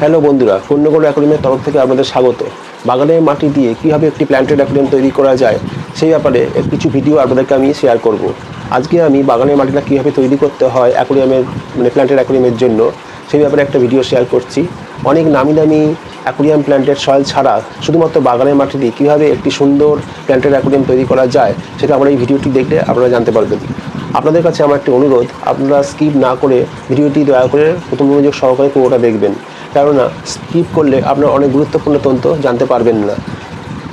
Hello বন্ধুরা, পূর্ণগড় অ্যাকোরিয়ামের তরফ থেকে আপনাদের স্বাগত। বাগানের মাটি দিয়ে কীভাবে একটি প্ল্যান্টেড অ্যাকোরিয়াম তৈরি করা যায়, সেই ব্যাপারে কিছু ভিডিও আপনাদেরকে আমি শেয়ার করব। আজকে আমি বাগানের মাটিটা কীভাবে তৈরি করতে হয়, অ্যাকোরিয়ামের মানে প্ল্যান্টেড অ্যাকোরিয়ামের জন্য, সেই ব্যাপারে একটা ভিডিও শেয়ার করছি। অনেক নামি দামি অ্যাকোরিয়াম প্ল্যান্টেড সয়েল ছাড়া শুধুমাত্র বাগানের মাটি দিয়ে কীভাবে একটি সুন্দর প্ল্যান্টেড অ্যাকোরিয়াম তৈরি করা যায়, সেটা আমরা এই ভিডিওটি দেখলে আপনারা জানতে পারবেন। আপনাদের কাছে আমার একটি অনুরোধ, আপনারা স্কিপ না করে ভিডিওটি দয়া করে প্রথম মনোযোগ সহকারে পুরোটা দেখবেন। কেননা স্কিপ করলে আপনার অনেক গুরুত্বপূর্ণ তথ্য জানতে পারবেন না।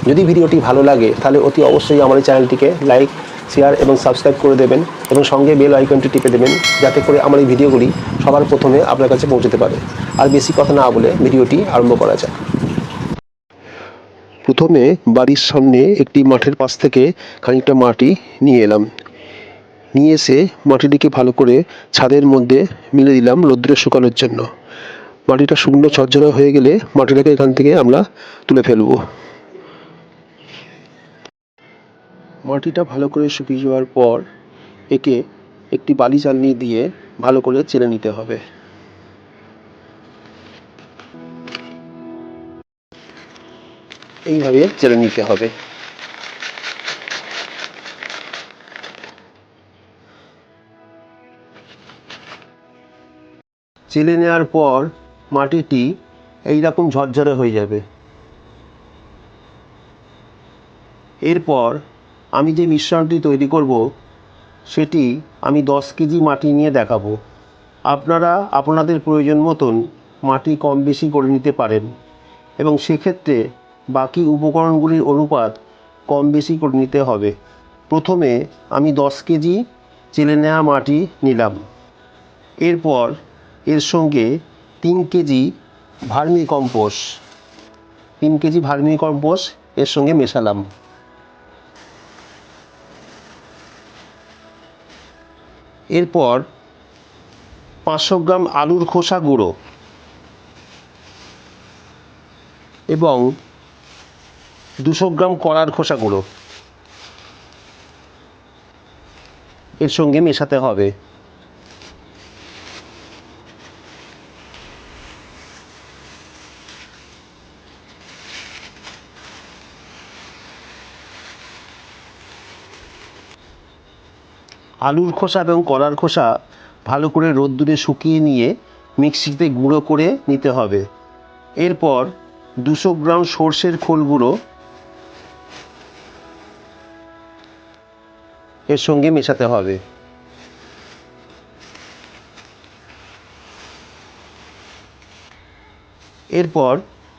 যদি ভিডিওটি ভালো লাগে, তাহলে অতি অবশ্যই আমার এই চ্যানেলটিকে লাইক শেয়ার এবং সাবস্ক্রাইব করে দেবেন এবং সঙ্গে বেল আইকনটি টিপে দেবেন যাতে করে আমার এই ভিডিওগুলি সবার প্রথমে আপনার কাছে পৌঁছতে পারে। আর বেশি কথা না বলে ভিডিওটি আরম্ভ করা যাক। প্রথমে বাড়ির সামনে একটি মাঠের পাশ থেকে খানিকটা মাটি নিয়ে এলাম। নিয়ে এসে মাটিটিকে ভালো করে ছাদের মধ্যে মিলে দিলাম রৌদ্রে শুকানোর জন্য। মাটিটা শুকনো ঝরঝরা হয়ে গেলে মাটিটাকে এখান থেকে আমরা তুলে ফেলব। মাটিটা ভালো করে শুকিয়ে যাওয়ার পর একে একটি বালি চালনি দিয়ে ভালো করে চেলে নিতে হবে। এইভাবে চেলে নিতে হবে। চেলে নেওয়ার পর মাটিটি এই রকম ঝরঝরে হয়ে যাবে। এরপর আমি যে মিশ্রণটি তৈরি করব, সেটি আমি দশ কেজি মাটি নিয়ে দেখাবো। আপনারা আপনাদের প্রয়োজন মতন মাটি কম বেশি করে নিতে পারেন এবং সেক্ষেত্রে বাকি উপকরণগুলির অনুপাত কম বেশি করে নিতে হবে। প্রথমে আমি দশ কেজি চেলে নেওয়া মাটি নিলাম। এরপর এর সঙ্গে তিন কেজি ভার্মি কম্পোস্ট। তিন কেজি ভার্মি কম্পোস্ট, এর সঙ্গে মেশালাম। এরপর পাঁচশো গ্রাম আলুর খোসা গুঁড়ো এবং দুশো গ্রাম কলার খোসা গুঁড়ো। এর সঙ্গে মেশাতে হবে। আলুর খোসা এবং কলার খোসা ভালো করে রোদ্দুরে শুকিয়ে নিয়ে মিক্সিতে গুঁড়ো করে নিতে হবে। এরপর দুশো গ্রাম সর্ষের খোল গুঁড়ো এর সঙ্গে মেশাতে হবে। এরপর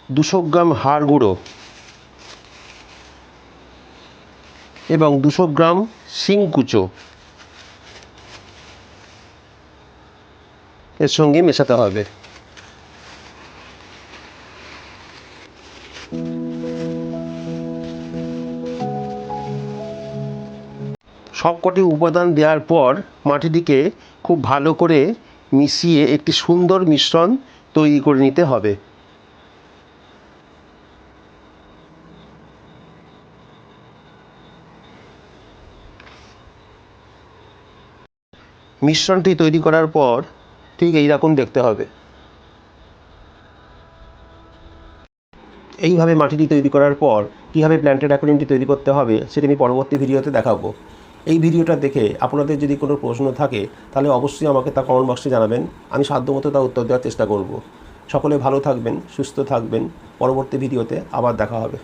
দুশো গ্রাম হাড় গুঁড়ো এবং দুশো গ্রাম শিংকুচো এর সঙ্গে মেশাতে হবে। সবকটি উপাদান দেওয়ার পর মাটিটিকে খুব ভালো করে মিশিয়ে একটি সুন্দর মিশ্রণ তৈরি করে নিতে হবে। মিশ্রণটি তৈরি করার পর ঠিক এই রকম দেখতে হবে। এইভাবে মাটিটি তৈরি করার পর কীভাবে প্ল্যান্টেড অ্যাকোরিয়ামটি তৈরি করতে হবে, সেটি আমি পরবর্তী ভিডিওতে দেখাবো। এই ভিডিওটা দেখে আপনাদের যদি কোনো প্রশ্ন থাকে, তাহলে অবশ্যই আমাকে তা কমেন্ট বক্সে জানাবেন। আমি সাধ্যমতো তা উত্তর দেওয়ার চেষ্টা করব। সকলে ভালো থাকবেন, সুস্থ থাকবেন। পরবর্তী ভিডিওতে আবার দেখা হবে।